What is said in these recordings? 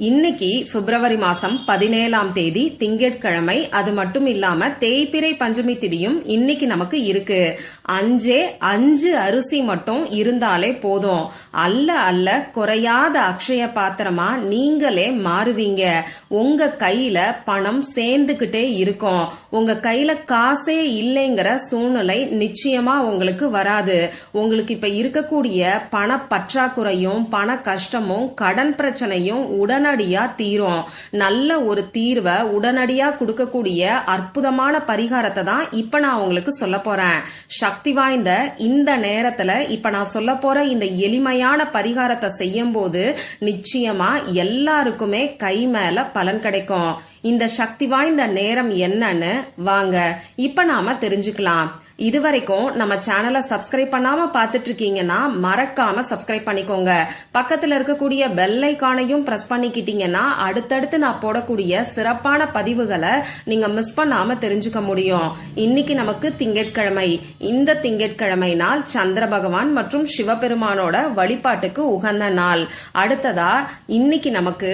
இன்னைக்கு பிப்ரவரி மாசம் பதினேழாம் தேதி திங்கட்கிழமை அது மட்டும் இல்லாம தேய்பிரை பஞ்சமி திதியும் இன்னைக்கு நமக்கு இருக்கு. அஞ்சே அஞ்சு அரிசி மட்டும் இருந்தாலே போதும். அல்ல அல்ல குறையாத அக்ஷய பாத்திரமா நீங்களே மாறுவீங்க. உங்க கையில பணம் சேர்ந்துகிட்டே இருக்கும். உங்க கையில காசே இல்லைங்கிற சூழ்நிலை நிச்சயமா உங்களுக்கு வராது. உங்களுக்கு இப்ப இருக்கக்கூடிய பண பற்றாக்குறையும் பண கஷ்டமும் கடன் பிரச்சனையும் உடனே உடனடியா தீரும். நல்ல ஒரு தீர்வை உடனடியா கொடுக்கக்கூடிய அற்புதமான பரிகாரத்தை தான் இப்ப நான் உங்களுக்கு சொல்ல போறேன். சக்தி வாய்ந்த இந்த நேரத்துல இப்ப நான் சொல்ல போற இந்த எளிமையான பரிகாரத்தை செய்யும் போது நிச்சயமா எல்லாருக்குமே கை மேல பலன் கிடைக்கும். இந்த சக்தி வாய்ந்த நேரம் என்னன்னு வாங்க. இப்ப நாம தெரிஞ்சுக்கலாம். இதுவரைக்கும் நம்ம சேனலை சப்ஸ்கிரைப் பண்ணாம பாத்துட்டு இருக்கீங்கன்னா மறக்காம சப்ஸ்கிரைப் பண்ணிக்கோங்க. பக்கத்துல இருக்கக்கூடிய பெல் ஐக்கானையும் பிரஸ் பண்ணிக்கிட்டீங்கன்னா அடுத்தடுத்து நான் போடக்கூடிய சிறப்பான பதிவுகளை நீங்க மிஸ் பண்ணாம தெரிஞ்சுக்க முடியும். இன்னைக்கு நமக்கு திங்கட்கிழமை. இந்த திங்கட்கிழமை நாள் சந்திர பகவான் மற்றும் சிவபெருமானோட வழிபாட்டுக்கு உகந்த நாள். அடுத்ததா இன்னைக்கு நமக்கு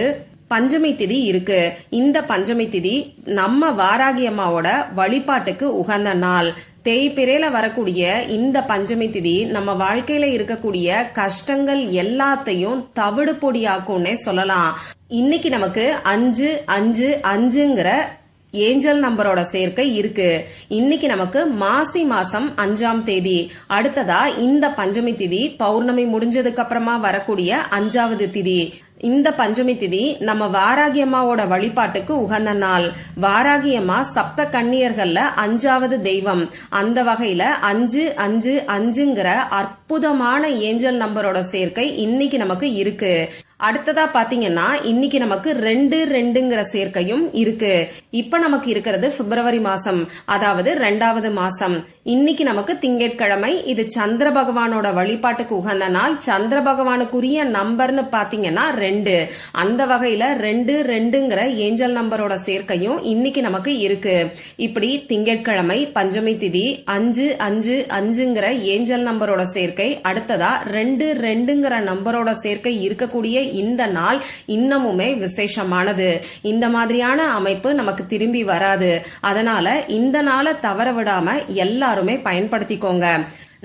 பஞ்சமி திதி இருக்கு. இந்த பஞ்சமி திதி நம்ம வாராகி அம்மாவோட வழிபாட்டுக்கு உகந்த நாள். தேய்பிரையில வரக்கூடிய இந்த பஞ்சமி திதி நம்ம வாழ்க்கையில இருக்கக்கூடிய கஷ்டங்கள் எல்லாத்தையும் தவிடு பொடியாக்கும்னே சொல்லலாம். இன்னைக்கு நமக்கு அஞ்சு அஞ்சு அஞ்சுங்கிற ஏஞ்சல் நம்பரோட சேர்க்கை இருக்கு. இன்னைக்கு நமக்கு மாசி மாசம் அஞ்சாம் தேதி. அடுத்ததா இந்த பஞ்சமி திதி பௌர்ணமி முடிஞ்சதுக்கு அப்புறமா வரக்கூடிய அஞ்சாவது திதி. இந்த பஞ்சமி திதி நம்ம வாராகி அம்மாவோட வழிபாட்டுக்கு உகந்த நாள். வாராகி அம்மா சப்த கண்ணியர்கள்ல அஞ்சாவது தெய்வம். அந்த வகையில அஞ்சு அஞ்சு அஞ்சுங்கிற அற்புதமான ஏஞ்சல் நம்பரோட சேர்க்கை இன்னைக்கு நமக்கு இருக்கு. அடுத்ததா பாத்தீங்கன்னா இன்னைக்கு நமக்கு ரெண்டு ரெண்டுங்கிற சேர்க்கையும் இருக்கு. இப்ப நமக்கு இருக்கிறது பிப்ரவரி மாசம். அதாவது ரெண்டாவது மாசம். இன்னைக்கு நமக்கு திங்கட்கிழமை. இது சந்திர பகவானோட வழிபாட்டுக்கு உகந்த நாள். சந்திர பகவானுக்குரிய நம்பர்னு பாத்தீங்கன்னா ரெண்டு. அந்த வகையில ரெண்டு ரெண்டுங்கிற ஏஞ்சல் நம்பரோட சேர்க்கையும் இன்னைக்கு நமக்கு இருக்கு. இப்படி திங்கட்கிழமை பஞ்சமி திதி அஞ்சு அஞ்சு அஞ்சுங்கிற ஏஞ்சல் நம்பரோட சேர்க்கை. அடுத்ததா ரெண்டு ரெண்டுங்கிற நம்பரோட சேர்க்கை இருக்கக்கூடிய இந்த நாள் இன்னமுமே விசேஷமானது. இந்த மாதிரியான அமைப்பு நமக்கு திரும்பி வராது. அதனால இந்த நாளை தவற விடாம எல்லா பயன்படுத்திக்கோங்க.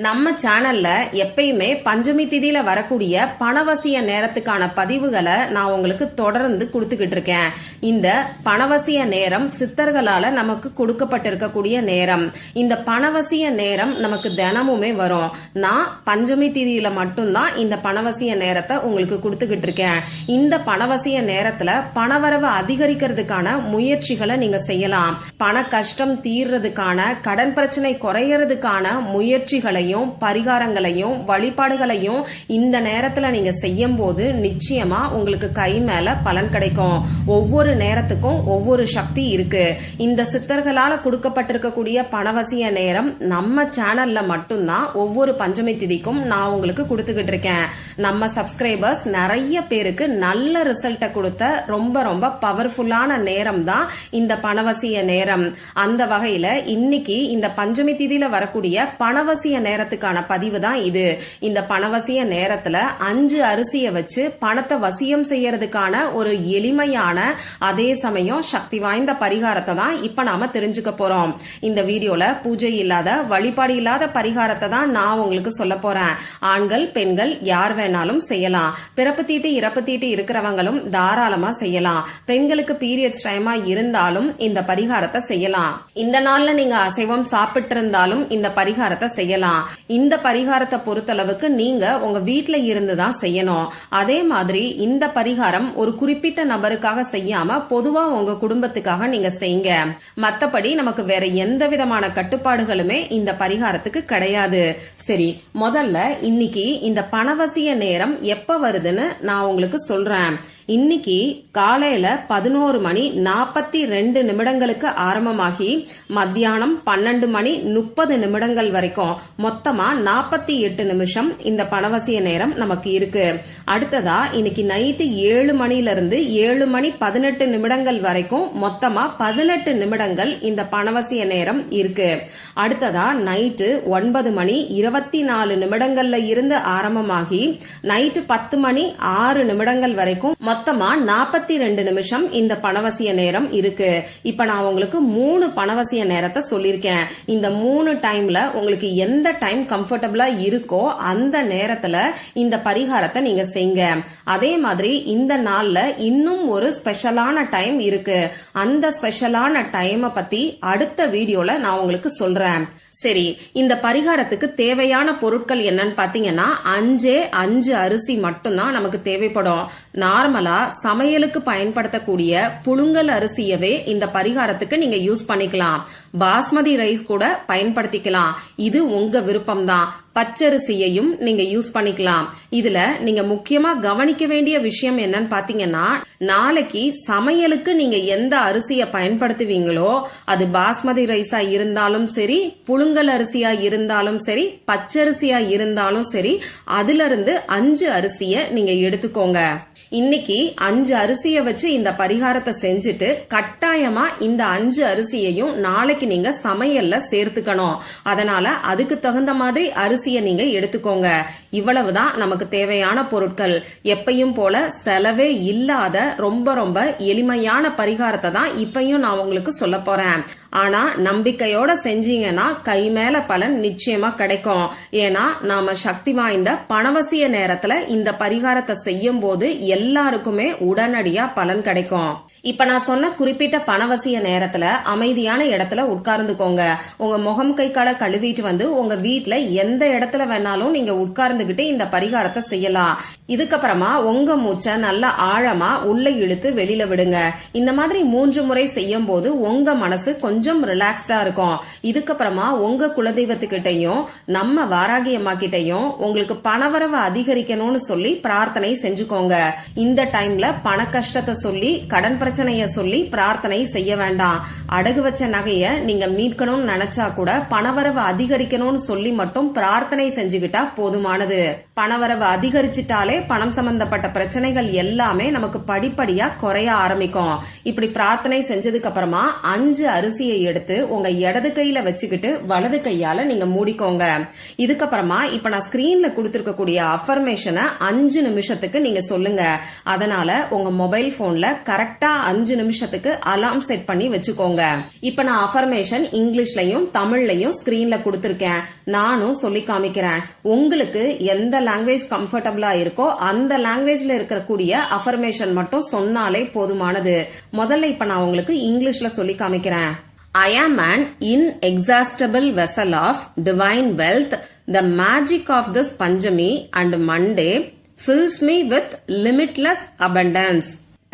நம்ம சேனல்ல எப்பயுமே பஞ்சமி திதியில வரக்கூடிய பணவசிய நேரத்துக்கான பதிவுகளை நான் உங்களுக்கு தொடர்ந்து கொடுத்துக்கிட்டு இருக்கேன். இந்த பணவசிய நேரம் சித்தர்களால நமக்கு கொடுக்கப்பட்டிருக்கக்கூடிய நேரம். இந்த பணவசிய நேரம் நமக்கு தினமுமே வரும். நான் பஞ்சமி திதியில மட்டும்தான் இந்த பணவசிய நேரத்தை உங்களுக்கு கொடுத்துக்கிட்டு இருக்கேன். இந்த பணவசிய நேரத்துல பணவரவு அதிகரிக்கிறதுக்கான முயற்சிகளை நீங்க செய்யலாம். பண கஷ்டம் தீர்றதுக்கான கடன் பிரச்சனை குறையறதுக்கான முயற்சிகளை பூஜைகளையும் பரிகாரங்களையும் வழிபாடுகளையும் இந்த நேரத்துல நீங்க செய்யும் போது நிச்சயமா உங்களுக்கு கை மேல பலன் கிடைக்கும். ஒவ்வொரு நேரத்துக்கும் ஒவ்வொரு சக்தி இருக்கு. இந்த சித்தர்களால கொடுக்கப்பட்டிருக்கக்கூடிய பணவசிய நேரம் நம்ம சேனல்ல மட்டும்தான் ஒவ்வொரு பஞ்சமி திதிக்கும் நான் உங்களுக்கு கொடுத்துக்கிட்டு இருக்கேன். நம்ம சப்ஸ்கிரைபர்ஸ் நிறைய பேருக்கு நல்ல ரிசல்ட்டை கொடுத்த ரொம்ப ரொம்ப பவர்ஃபுல்லான நேரம் தான் இந்த பணவசிய நேரம். அந்த வகையில இன்னைக்கு இந்த பஞ்சமி திதியில வரக்கூடிய பணவசிய நேரம் நேரத்துக்கான பதிவு தான் இது. இந்த பணவசிய நேரத்துல அஞ்சு அரிசியை வச்சு பணத்தை வசியம் செய்யறதுக்கான ஒரு எளிமையான அதே சமயம் சக்தி வாய்ந்த பரிகாரத்தை தான் இப்ப நாம தெரிஞ்சுக்க போறோம். இந்த வீடியோல பூஜை இல்லாத வழிபாடு இல்லாத பரிகாரத்தை தான் நான் உங்களுக்கு சொல்ல போறேன். ஆண்கள் பெண்கள் யார் வேணாலும் செய்யலாம். பிறப்பு தீட்டு இறப்பு தீட்டு இருக்கிறவங்களும் தாராளமா செய்யலாம். பெண்களுக்கு பீரியட்ஸ் டைமா இருந்தாலும் இந்த பரிகாரத்தை செய்யலாம். இந்த நாள்ல நீங்க அசைவம் சாப்பிட்டு இருந்தாலும் இந்த பரிகாரத்தை செய்யலாம். இந்த பரிகாரத்தை பொறுத்தளவுக்கு நீங்க உங்க வீட்டுல இருந்து தான் செய்யணும். அதே மாதிரி இந்த பரிகாரம் ஒரு குறிப்பிட்ட நபருக்காக செய்யாம பொதுவா உங்க குடும்பத்துக்காக நீங்க செய்யுங்க. மத்தபடி நமக்கு வேற எந்த விதமான கட்டுப்பாடுகளுமே இந்த பரிகாரத்துக்கு கிடையாது. சரி முதல்ல இன்னைக்கு இந்த பணவசிய நேரம் எப்ப வருதுன்னு நான் உங்களுக்கு சொல்றேன். இன்னைக்கு காலையில பதினோரு மணி நாற்பத்தி ரெண்டு நிமிடங்களுக்கு ஆரம்பமாகி மத்தியானம் பன்னெண்டு மணி முப்பது நிமிடங்கள் வரைக்கும் மொத்தமா நாற்பத்தி எட்டு நிமிஷம் இந்த பணவசிய நேரம் நமக்கு இருக்கு. அடுத்ததா இன்னைக்கு நைட்டு ஏழு மணில இருந்து ஏழு மணி பதினெட்டு நிமிடங்கள் வரைக்கும் மொத்தமா பதினெட்டு நிமிடங்கள் இந்த பணவசிய நேரம் இருக்கு. அடுத்ததா நைட்டு ஒன்பது மணி இருபத்தி நாலு நிமிடங்கள்ல இருந்து ஆரம்பமாகி நைட்டு பத்து மணி ஆறு நிமிடங்கள் வரைக்கும் மொத்தமா நாற்பத்தி ரெண்டு நிமிஷம் இந்த பணவசிய நேரம் இருக்கு. இப்ப நான் உங்களுக்கு மூணு பணவசிய நேரத்தை சொல்லியிருக்கேன். இந்த மூணு டைம்ல உங்களுக்கு எந்த டைம் கம்ஃபர்டபுளா இருக்கோ அந்த நேரத்துல இந்த பரிகாரத்தை நீங்க செய்யுங்க. அதே மாதிரி இந்த நாள்ல இன்னும் ஒரு ஸ்பெஷலான டைம் இருக்கு. அந்த ஸ்பெஷலான டைமை பத்தி அடுத்த வீடியோல நான் உங்களுக்கு சொல்றேன். சரி இந்த பரிகாரத்துக்கு தேவையான பொருட்கள் என்னன்னு பாத்தீங்கன்னா அஞ்சே அஞ்சு அரிசி மட்டும்தான் நமக்கு தேவைப்படும். நார்மலா சமையலுக்கு பயன்படுத்தக்கூடிய புழுங்கல் அரிசியவே இந்த பரிகாரத்துக்கு நீங்க யூஸ் பண்ணிக்கலாம். பாஸ்மதி ரைஸ் கூட பயன்படுத்திக்கலாம். இது உங்க விருப்பம் தான் பச்சரிசியையும் நீங்க யூஸ் பண்ணிக்கலாம். இதுல நீங்க முக்கியமா கவனிக்க வேண்டிய விஷயம் என்னன்னு பாத்தீங்கன்னா நாளைக்கு சமையலுக்கு நீங்க எந்த அரிசிய பயன்படுத்துவீங்களோ அது பாஸ்மதி ரைஸா இருந்தாலும் சரி புழுங்கல் அரிசியா இருந்தாலும் சரி பச்சரிசியா இருந்தாலும் சரி அதுல இருந்து அஞ்சு அரிசிய நீங்க எடுத்துக்கோங்க. இன்னைக்கு அஞ்சு அரிசியை வச்சு இந்த பரிகாரத்தை செஞ்சுட்டு கட்டாயமா இந்த அஞ்சு அரிசியையும் நாளைக்கு நீங்க சமையல்ல சேர்த்துக்கணும். அதனால அதுக்கு தகுந்த மாதிரி அரிசியை நீங்க எடுத்துக்கோங்க. இவ்வளவுதான் நமக்கு தேவையான பொருட்கள். எப்பையும் போல செலவே இல்லாத ரொம்ப ரொம்ப எளிமையான பரிகாரத்தை தான் இப்பையும் நான் உங்களுக்கு சொல்ல போறேன். ஆனா நம்பிக்கையோட செஞ்சீங்கன்னா கை மேல பலன் நிச்சயமா கிடைக்கும். ஏன்னா நாம சக்தி வாய்ந்த பணவசிய நேரத்துல இந்த பரிகாரத்தை செய்யும் போது எல்லாருக்குமே உடனடியா பலன் கிடைக்கும். இப்ப நான் சொன்ன குறிப்பிட்ட பணவசிய நேரத்துல அமைதியான இடத்துல உட்கார்ந்துக்கோங்க. உங்க முகம் கை கால கழுவிட்டு வந்து உங்க வீட்டுல எந்த இடத்துல வேணாலும் நீங்க உட்கார்ந்துகிட்டு இந்த பரிகாரத்தை செய்யலாம். இதுக்கப்புறமா உங்க மூச்சை நல்லா ஆழமா உள்ள இழுத்து வெளியில விடுங்க. இந்த மாதிரி மூன்று முறை செய்யும் போது உங்க மனசு கொஞ்சம் ரிலாக்ஸ்டா இருக்கும். இதுக்கப்புறமா உங்க குலதெய்வத்துக்கிட்டையும் நம்ம வாராகி அம்மா கிட்டையும் உங்களுக்கு பணவரவு அதிகரிக்கணும்னு சொல்லி பிரார்த்தனை செஞ்சுக்கோங்க. இந்த டைம்ல பண கஷ்டத்தை சொல்லி கடன் பிரச்சனைய சொல்லி பிரார்த்தனை செய்ய வேண்டாம். அடகு வச்ச நகைய நீங்க மீட்கணும்னு நினைச்சா கூட பணவரவு அதிகரிக்கணும்னு சொல்லி மட்டும் பிரார்த்தனை செஞ்சுக்கிட்டா போதுமானது. பணவரவு அதிகரிச்சிட்டாலே பணம் சம்பந்தப்பட்ட பிரச்சனைகள் எல்லாமே நமக்கு படிப்படியா குறைய ஆரம்பிக்கும். இப்படி பிரார்த்தனை செஞ்சதுக்கு அப்புறமா அஞ்சு அரிசியை எடுத்து உங்க இடது கையில வச்சுக்கிட்டு வலது கையால நீங்க மூடிக்கோங்க. இதுக்கப்புறமா இப்ப நான் ஸ்கிரீன்ல கொடுத்திருக்கக்கூடிய அஃபர்மேஷனை அஞ்சு நிமிஷத்துக்கு நீங்க சொல்லுங்க. அதனால உங்க மொபைல் போன்ல கரெக்டா அஞ்சு நிமிஷத்துக்கு அலாம் செட் பண்ணி வச்சுக்கோங்க. இப்ப நான் அஃபர்மேஷன் இங்கிலீஷ்லயும் தமிழ்லயும் ஸ்கிரீன்ல கொடுத்துருக்கேன். நானும் சொல்லி காமிக்கிறேன். உங்களுக்கு எந்த லாங்குவேஜ் கம்ஃபர்டபுளா இருக்கோ அந்த லாங்குவேஜ்ல இருக்கக்கூடிய அஃபர்மேஷன் மட்டும் சொன்னாலே போதுமானது. முதல்ல இப்ப நான் உங்களுக்கு இங்கிலீஷ்ல சொல்லி காமிக்கிறேன். I am an inexhaustible vessel of divine wealth the magic of this Panchami and Monday fills me with limitless abundance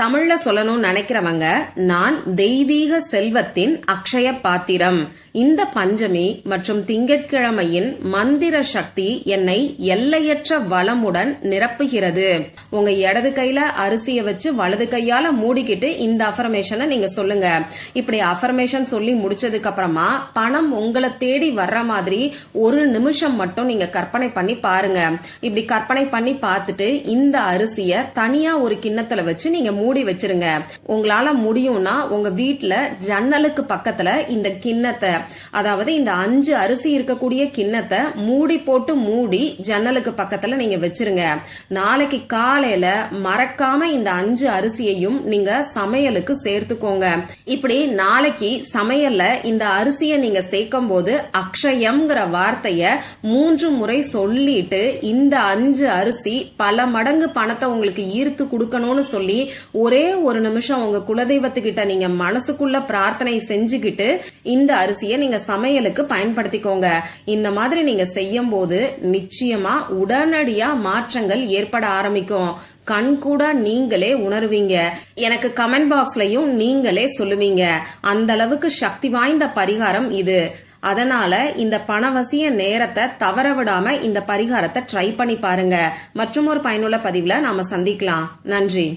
தமிழ்ல சொல்லணும்னு நினைக்கிறவங்க நான் தெய்வீக செல்வத்தின் அக்ஷய பாத்திரம். இந்த பஞ்சமி மற்றும் திங்கட்கிழமையின் மந்திர சக்தி என்னை எல்லையற்ற வளமுடன் நிரப்புகிறது. உங்க இடது கையில அரிசிய வச்சு வலது கையால மூடிக்கிட்டு இந்த அஃபர்மேஷனை நீங்க சொல்லுங்க. இப்படி அஃபர்மேஷன் சொல்லி முடிச்சதுக்கு அப்புறமா பணம் உங்களை தேடி வர்ற மாதிரி ஒரு நிமிஷம் மட்டும் நீங்க கற்பனை பண்ணி பாருங்க. இப்படி கற்பனை பண்ணி பார்த்துட்டு இந்த அரிசிய தனியா ஒரு கிண்ணத்துல வச்சு நீங்க மூடி வச்சிருங்க. உங்களால முடியும்னா உங்க வீட்டுல ஜன்னலுக்கு பக்கத்துல இந்த கிண்ணத்தை அதாவது இந்த அஞ்சு அரிசி இருக்கக்கூடிய கிண்ணத்தை மூடி போட்டு மூடி ஜன்னலுக்கு பக்கத்துல நீங்க வச்சிருங்க. நாளைக்கு காலையில மறக்காம இந்த அஞ்சு அரிசியையும் நீங்க சமையலுக்கு சேர்த்துக்கோங்க. இப்படி நாளைக்கு சமையல்ல இந்த அரிசியை நீங்க சேர்க்கும் போது அக்ஷயம்ங்கிற வார்த்தைய மூன்று முறை சொல்லிட்டு இந்த அஞ்சு அரிசி பல மடங்கு பணத்தை உங்களுக்கு ஈர்த்து கொடுக்கணும்னு சொல்லி ஒரே ஒரு நிமிஷம் உங்க குலதெய்வத்துக்கிட்ட நீங்க மனசுக்குள்ள பிரார்த்தனை செஞ்சுக்கிட்டு இந்த அரிசியை நீங்க சமையலுக்கு பயன்படுத்திக்கோங்க. இந்த மாதிரி நீங்க செய்யும் போது நிச்சயமா உடனடியா மாற்றங்கள் ஏற்பட ஆரம்பிக்கும். கண் கூட நீங்களே உணர்வீங்க. எனக்கு கமெண்ட் பாக்ஸ்லயும் நீங்களே சொல்லுவீங்க. அந்த அளவுக்கு சக்தி வாய்ந்த பரிகாரம் இது. அதனால இந்த பணவசிய நேரத்தை தவற விடாம இந்த பரிகாரத்தை ட்ரை பண்ணி பாருங்க. மற்றும் ஒரு பயனுள்ள பதிவுல நாம சந்திக்கலாம். நன்றி.